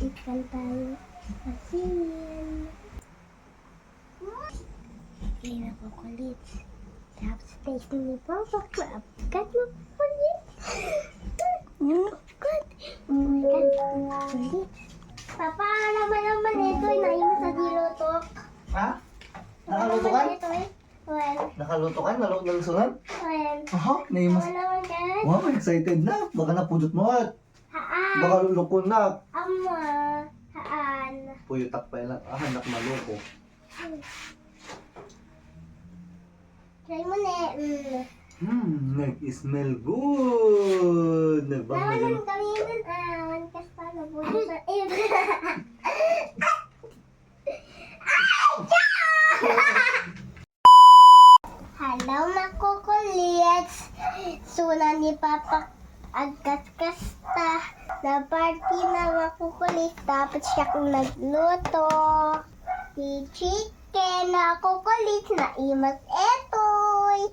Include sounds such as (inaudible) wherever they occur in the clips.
Ikan tayo. Asin. Hindi na po kulit. Tapos taste ni Papa Crab. Kat mo kulit. Mm, kat. Mm, kat. Kulit. Papa, naman naman ito. Inayin mo sa dilutok. Ha? Nakaluto ka? Eh. Well, Nakaluto ka? Nalo nalusunan? well. Aha, naimas. Naman naman guys. Wow, excited na. Baka napudot mo at Haan. baka lulukon na. Ama. Haan. Puyutak pa lang. Ah, anak maluko. Try mo na. Mm. Hmm, nag-smell good. Nagbangalan. naman kami yun. Ah, one pa. Nabulit na. Eh. Hello, makukulits. Suna ni Papa agkas-kasta na party na makukulit. Dapat siya kung nagluto. Si chicken na kukulit na imas etoy.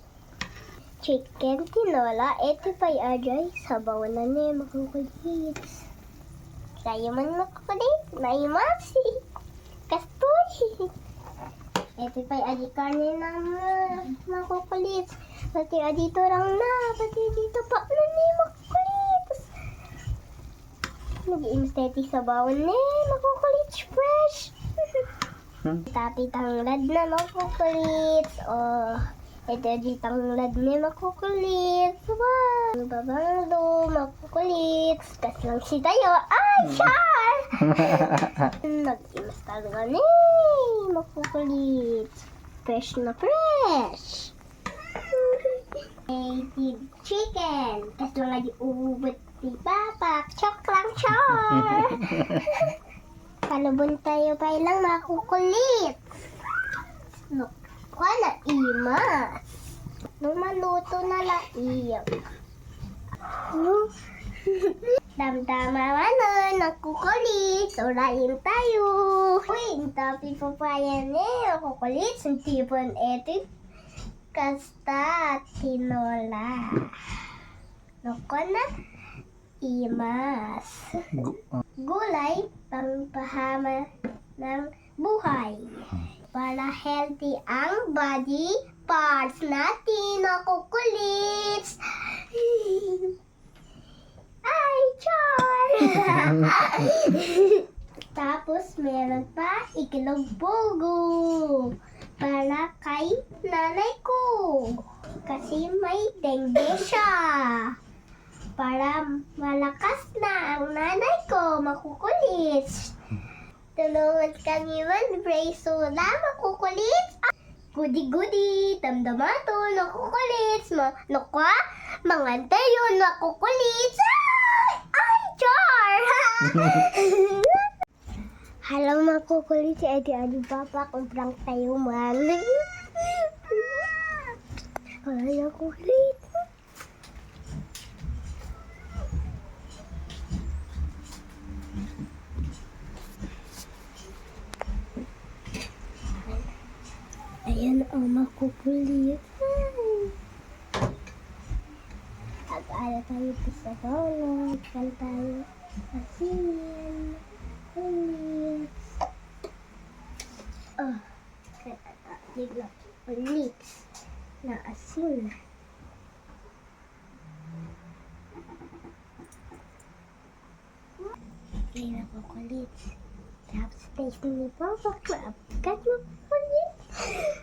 Chicken tinola, ito pa'y ajay. Sabaw na ni makukulit. Kaya man makukulit, na imasi. Kastoy. Ito pa'y adi karne na makukulit. Pati dito lang na, pati dito pa na ni makukulit. Nag-iimsteti sa bawon ni makukulit fresh. Hmm? Tapi tanglad na makukulit. Oh, ito di tanglad ni makukulit. Wow! Babanglo, makukulit. Kas lang si tayo. Ay, char! (laughs) Nag-imas talaga ni makukulit. Fresh na fresh. (laughs) Native chicken. Kas lang nga di ubot si Papa. Chok lang, char! (laughs) Kalubon tayo pa ilang makukulit. No, wala imas. Nung maluto na la iyo. (laughs) Damdama ano, nakukulit. Urayin tayo. Uy, tapi pa pa yan eh. Nakukulit. Sintipon eto. Kasta tinola. Nako na. Imas Gu- ah, gulay pangpahama ng buhay. Para healthy ang body parts natin na kukulits. Ay, char! (laughs) Tapos meron pa ikilog pugo para kay nanay ko. Kasi may dengue siya para malakas na ang makukulit. Tulungan kami man, brace na makukulit. Gudi-gudi, damdamato, nakukulit. Ma nakwa, mangantay yun, nakukulit. Ay! Ay, char! (laughs) Halang makukulit si Adi Adi Papa kung prank tayo man. (laughs) Ay, nakukulit. Ayan ang makukulit. At-ala tayo po sa solo. Ikan tayo. Asin. Ulit. Oh. Kaya ulit. Na asin. Hindi na kukulit. Tapos taste ni Papa Crab. Kat mo kulit.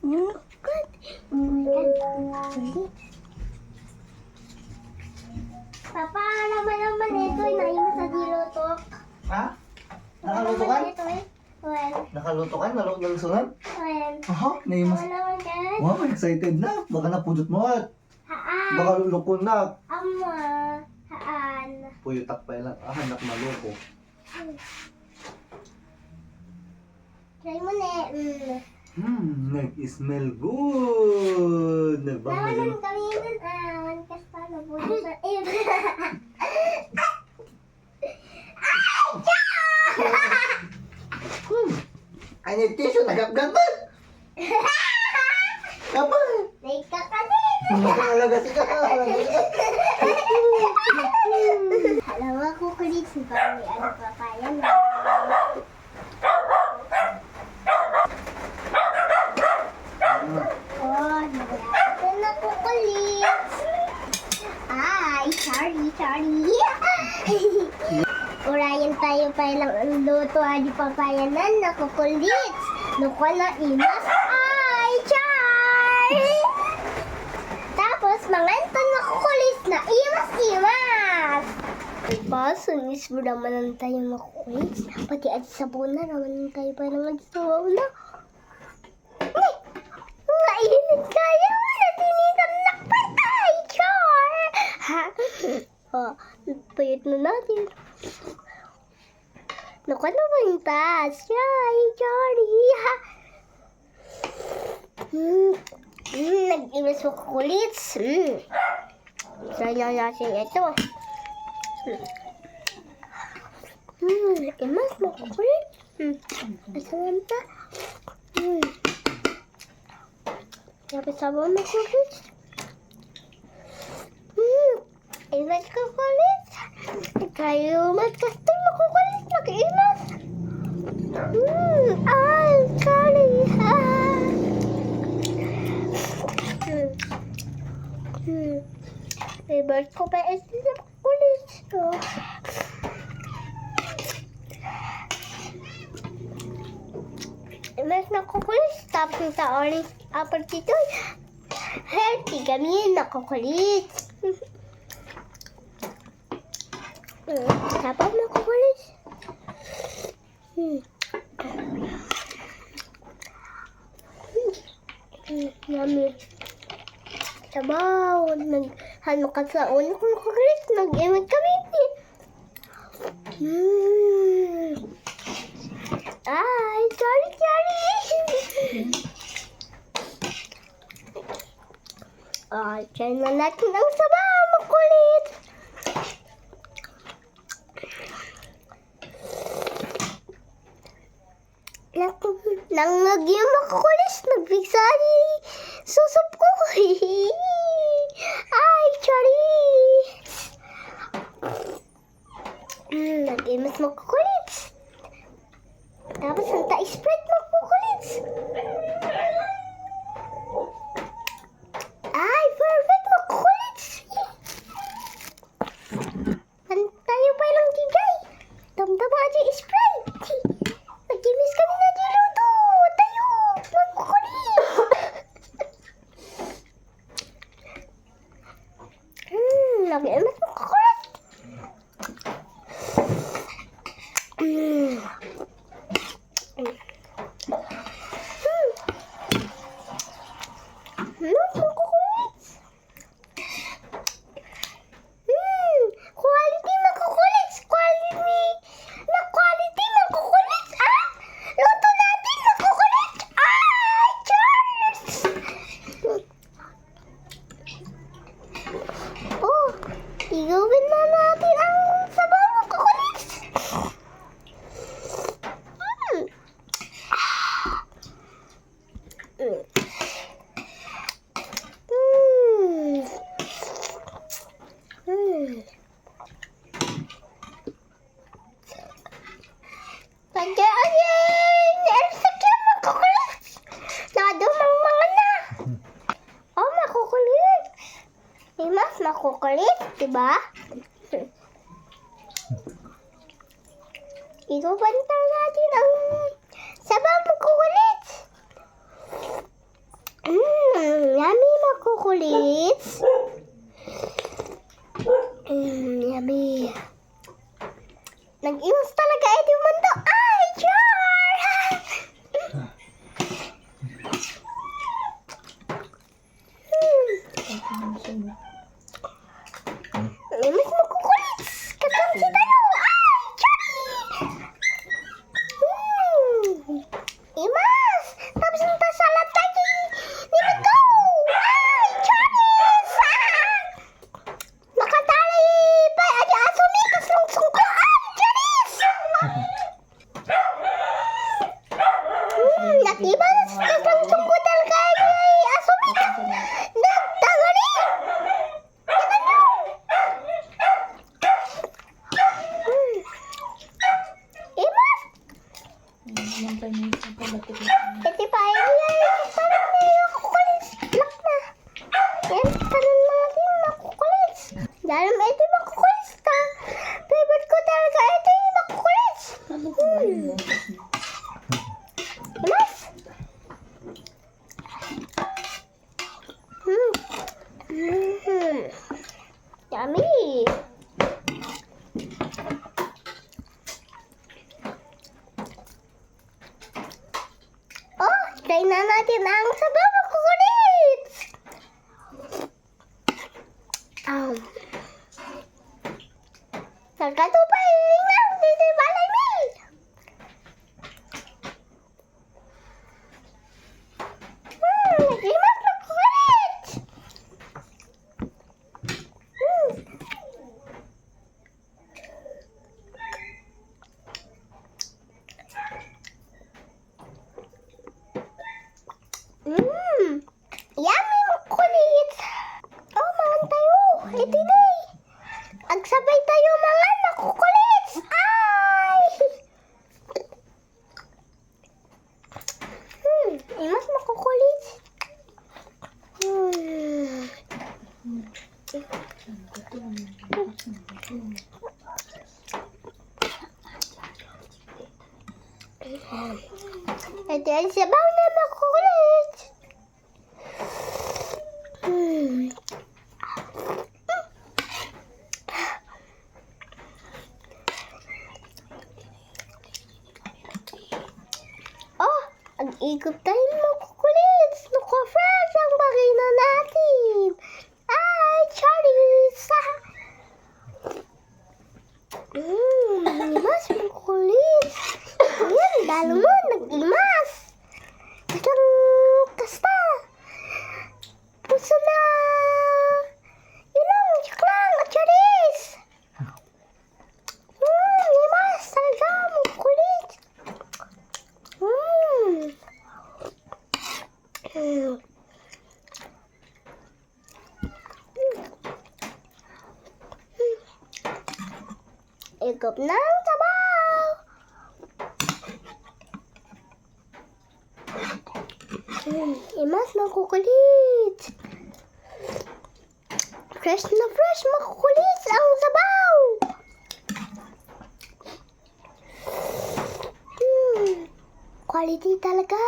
Mm, kat. Mm, kat. Kulit. Papa, naman ito. Inayin mo sa dilutok. Ha? Nakaluto ka? Ito eh. Well, Nakaluto ka? Nalo nalusunan? well. Aha, naman guys. Wow, excited na. Baka napudot mo at Haan. baka lulukon na. Ama. Haan. Puyutak pa lang. Ah, anak maluko. Try mo na. Mm. Hmm, nag-smell good. Nagbangalan. naman kami yun. Ah, one kas pa. Na. Eh. Hmm. I need tissue. Nagapgapan. (laughs) Kapal. Naika ka din. Magkakalaga si ka. (laughs) Alam mo, kukulit si Bami. Ano pa pa yan luto di papayanan na kukulits. Luko na imas ay char! Tapos ito na kukulis na imas imas. Diba, sunis mo naman ang tayo makukulis. Pati at sabuna naman tayo pa lang nagsuwaw na. Ay! Mainit kaya mo na tinitan na patay, char! Ha? (laughs) Oh, payot na natin. Naku na ba yung taas? Yay! Ha? Hmm. Hmm, nag-iwas mo kukulits. Hmm. Na natin ito. Hmm, nag-iwas mo kukulit. Hmm. Asaman pa. Hmm. Sabi sa mo na kukulit. Hmm. Iwas kukulit. Kayo magkastay mo kukulit. Nag-iwas. Hmm. Ay, sorry. Ah. Hmm. Hmm. Favorite ko pa is sa kukulit. Oh. Mas nakukulit. Tapos yung sa orange apple dito. Healthy kami yun nakukulit. Hmm, Tapos nakukulit. Hmm. Hmm, yummy. Sabaw. Nag, ano ka sa ulo kong kukulit. Nag-imag kami. Hmm. Ay, sorry, sorry. Ay, try na natin ang sabaw. Mm, nag-imas makukulit. Tapos ang ta-spread igawin na natin diba? Ibabantang natin ang sabaw makukulit! Mmm, yummy makukulit. Mmm, yummy. Nag-iwas talaga ito yung mundo. Ay, char! Limis (laughs) Me. Até semana, é né, meu colete. Hum. Igop ng sabaw. Mm, imas makukulit. Fresh na fresh, makukulit ang sabaw. Hmm, quality talaga.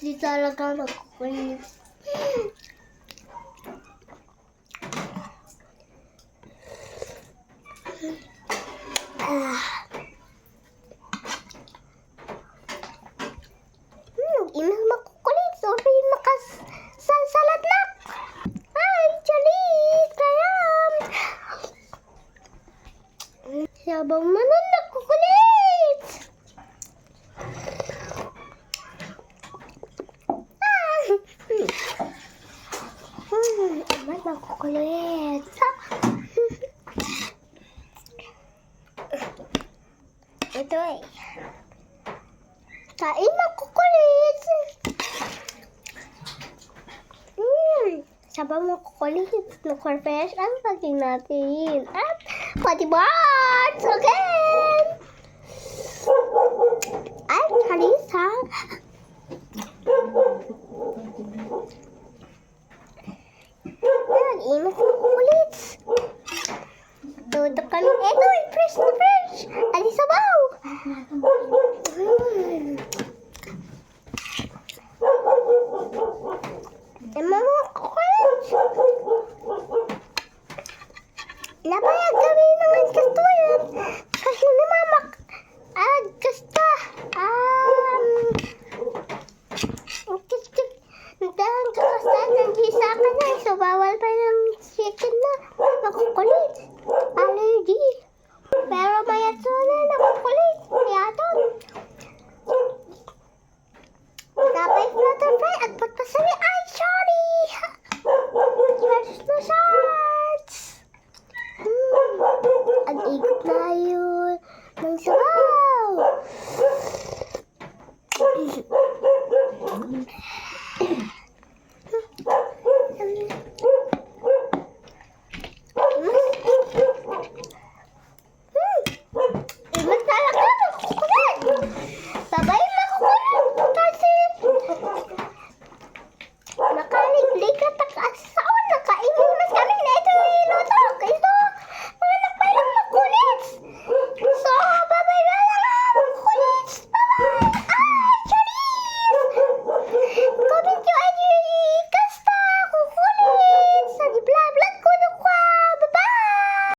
Hadi sarıdan okuyayım. Ah. Ito eh. Kain mo kukulit. Mm. Sabang mo kukulit. Nag-confess ang pagkain natin. At, pati bots! Okay! Kami, eto, fresh na fresh. Ali sabaw. Mm. Eh, mama, crunch. Napayag kami ng katulad.